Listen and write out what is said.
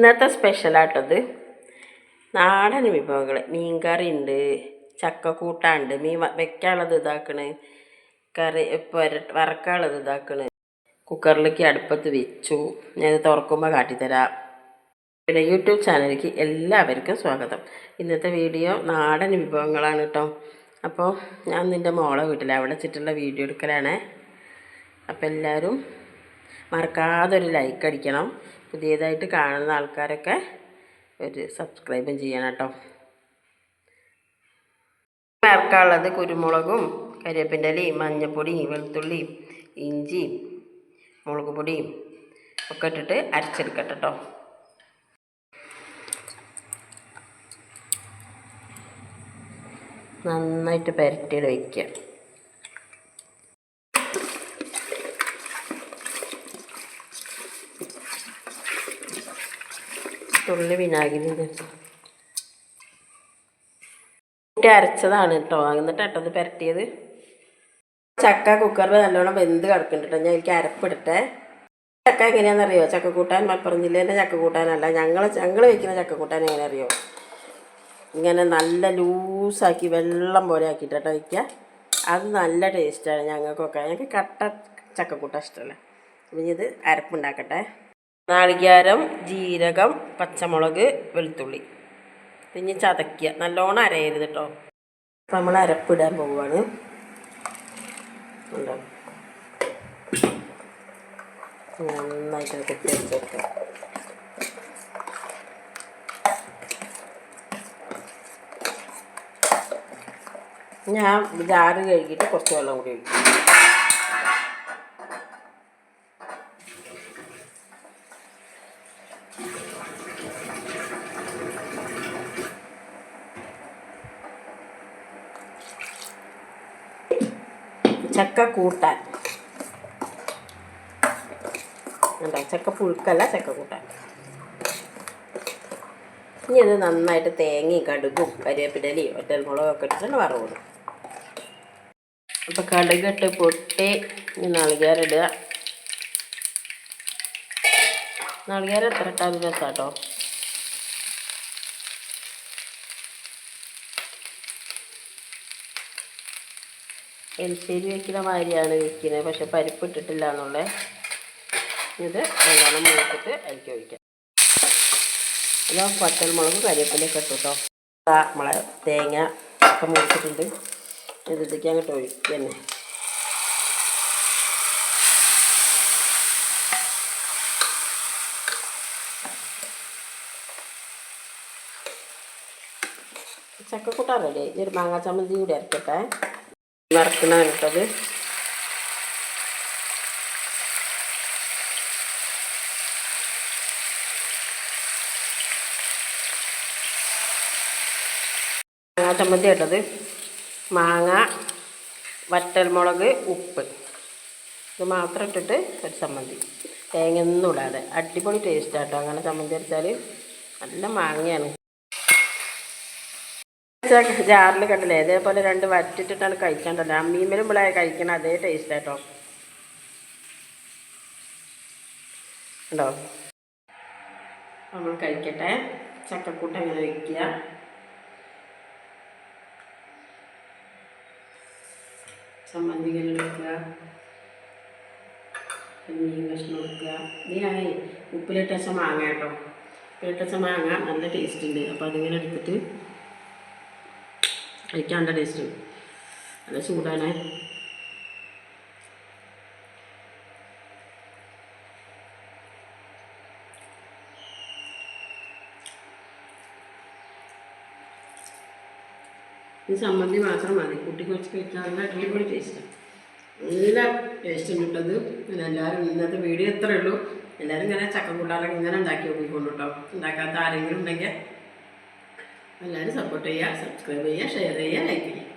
ഇന്നത്തെ സ്പെഷ്യലായിട്ടത് നാടൻ വിഭവങ്ങൾ. മീൻകറി ഉണ്ട് ചക്കക്കൂട്ടാണ്ട് മീൻ വ- വെക്കാനുള്ളത് ഇതാക്കണ്. കറി പുര വറക്കാനുള്ളത് ഇതാക്കണ്. കുക്കറിലേക്ക് അടുപ്പത്ത് വെച്ചു. ഞാൻ തുറക്കുമ്പോൾ കാട്ടിത്തരാം. പിന്നെ യൂട്യൂബ് ചാനലിലേക്ക് എല്ലാവർക്കും സ്വാഗതം. ഇന്നത്തെ വീഡിയോ നാടൻ വിഭവങ്ങളാണ് കേട്ടോ അപ്പോൾ ഞാൻ നിന്റെ മോളെ വീട്ടിൽ അവിടെ വെച്ചിട്ടുള്ള വീഡിയോ എടുക്കലാണേ. അപ്പോൾ എല്ലാവരും മറക്കാതെ ഒരു ലൈക്ക് അടിക്കണം. പുതിയതായിട്ട് കാണുന്ന ആൾക്കാരൊക്കെ ഒരു സബ്സ്ക്രൈബും ചെയ്യണം കേട്ടോ. ചേർക്കാനുള്ളത് കുരുമുളകും കരിവേപ്പിന്റെ മഞ്ഞപ്പൊടിയും വെളുത്തുള്ളിയും ഇഞ്ചിയും മുളക് പൊടിയും ഒക്കെ ഇട്ടിട്ട് അരച്ചെടുക്കട്ടെ കേട്ടോ. നന്നായിട്ട് പുരട്ടിയിട്ട് വയ്ക്കുക തുള്ളി വിനാഗിരി കൂട്ടി അരച്ചതാണ് കേട്ടോ. എന്നിട്ട് കേട്ടോ ഇത് പുരട്ടിയത്. ചക്ക കുക്കറിൽ നല്ലോണം വെന്ത് കിടക്കുന്നുണ്ട് ഞാൻ എനിക്ക് അരപ്പിടട്ടെ ചക്ക എങ്ങനെയാണെന്നറിയോ ചക്ക കൂട്ടാൻ മലപ്പുറം ജില്ലേന്റെ ചക്ക കൂട്ടാനല്ല. ഞങ്ങൾ ഞങ്ങൾ വയ്ക്കുന്ന ചക്ക കൂട്ടാൻ എങ്ങനെ അറിയോ? ഇങ്ങനെ നല്ല ലൂസാക്കി വെള്ളം പോലെ ആക്കിയിട്ട് കേട്ടോ വയ്ക്കുക അത് നല്ല ടേസ്റ്റാണ് ഞങ്ങൾക്കൊക്കെ. ഞങ്ങൾക്ക് കട്ട ചക്കക്കൂട്ട ഇഷ്ടമല്ല? അപ്പം ഇത് അരപ്പുണ്ടാക്കട്ടെ നാളികേരം ജീരകം പച്ചമുളക് വെളുത്തുള്ളി. പിന്നെ ചതക്കുക നല്ലോണം അരയരുത് കേട്ടോ നമ്മൾ അരപ്പിടാൻ പോവുകയാണ് നന്നായിട്ട് കുത്തി ഞാൻ ജാറ് കഴുകിയിട്ട് കുറച്ച് വെള്ളം കൂടി ഒഴിക്കും. ചക്ക കൂട്ടാൻ. എന്താ ചക്ക പുഴുക്കല്ല ചക്ക കൂട്ടാൻ. ഇനി അത് നന്നായിട്ട് തേങ്ങയും കടുകും കരിവേപ്പിലയും ഒക്കെ ഇട്ടിട്ട് വറവിടും. അപ്പോൾ കടുകിട്ട് പൊട്ടി നാളികേരിടുക നാളികേരം എത്ര ഇട്ടാലും രസാട്ടോ. എലിശ്ശേരി വെക്കുന്ന മാതിരിയാണ് വെക്കുന്നത് പക്ഷെ പരിപ്പ് ഇട്ടിട്ടില്ല എന്നുള്ളത് ഇത് നല്ലോണം മുളച്ചിട്ട് അരിക്ക് ഒഴിക്കാം. ഇതാ പച്ചമുളക് കരിവേപ്പിലൊക്കെ ഇട്ടു കേട്ടോ നമ്മളെ തേങ്ങ ഒക്കെ മുറിച്ചിട്ടുണ്ട് ഇതിലേക്ക് അങ്ങോട്ട് ഒഴിക്കുക തന്നെ ചക്കക്കൂട്ടാറല്ലേ ഇതൊരു മാങ്ങാ ചമ്മന്തി കൂടി അരക്കട്ടെ. വറക്കണ കേട്ടത് ചമ്മന്തി ഇട്ടത് മാങ്ങ വറ്റൽമുളക് ഉപ്പ്. ഇത് മാത്രം ഇട്ടിട്ട് ഒരു ചമ്മന്തി. തേങ്ങയൊന്നും ഇടാതെ. അടിപൊളി ടേസ്റ്റ് ആട്ടോ. അങ്ങനെ ചമ്മന്തി അരച്ചാൽ നല്ല മാങ്ങയാണ്. ജാറിൽ കണ്ടില്ലേ? ഇതേപോലെ രണ്ട് വറ്റിട്ടിട്ടാണ് കഴിക്കേണ്ടല്ലോ അമ്മീമ്മലും ഇവിടെ കഴിക്കണം അതേ ടേസ്റ്റ് ആട്ടോ. ഉണ്ടോ നമ്മൾ കഴിക്കട്ടെ. ചക്കക്കൂട്ട ഇങ്ങനെ വയ്ക്കുക ചമ്മന്തികൾ എടുക്കുക മീൻ കഷ്ണം എടുക്കുക ഇത് ഞാൻ ഉപ്പിലിട്ട വെച്ച മാങ്ങ കേട്ടോ. ഉപ്പിലിട്ടച്ച മാങ്ങ നല്ല ടേസ്റ്റ് ഉണ്ട്. അപ്പോൾ അതിങ്ങനെ എടുത്തിട്ട് കഴിക്കാൻ നല്ല ടേസ്റ്റ്. നല്ല ചൂടാണ്. ഈ ചമ്മന്തി മാത്രം മതി കുട്ടിക്ക് വെച്ച് കഴിച്ചാൽ നല്ല അടിപൊളി ടേസ്റ്റാണ് നല്ല ടേസ്റ്റ് കിട്ടത് പിന്നെ എല്ലാവരും ഇന്നത്തെ വീഡിയോ എത്രയേ ഉള്ളൂ. എല്ലാവരും ഇങ്ങനെ ചക്കക്കൂട്ടാനൊക്കെ ഇങ്ങനെ ഉണ്ടാക്കി നോക്കിക്കൊണ്ടു കേട്ടോ. ഉണ്ടാക്കാത്ത ആരെങ്കിലും ഉണ്ടെങ്കിൽ എല്ലാവരും സപ്പോർട്ട് ചെയ്യുക സബ്സ്ക്രൈബ് ചെയ്യുക ഷെയർ ചെയ്യുക ലൈക്ക് ചെയ്യുക.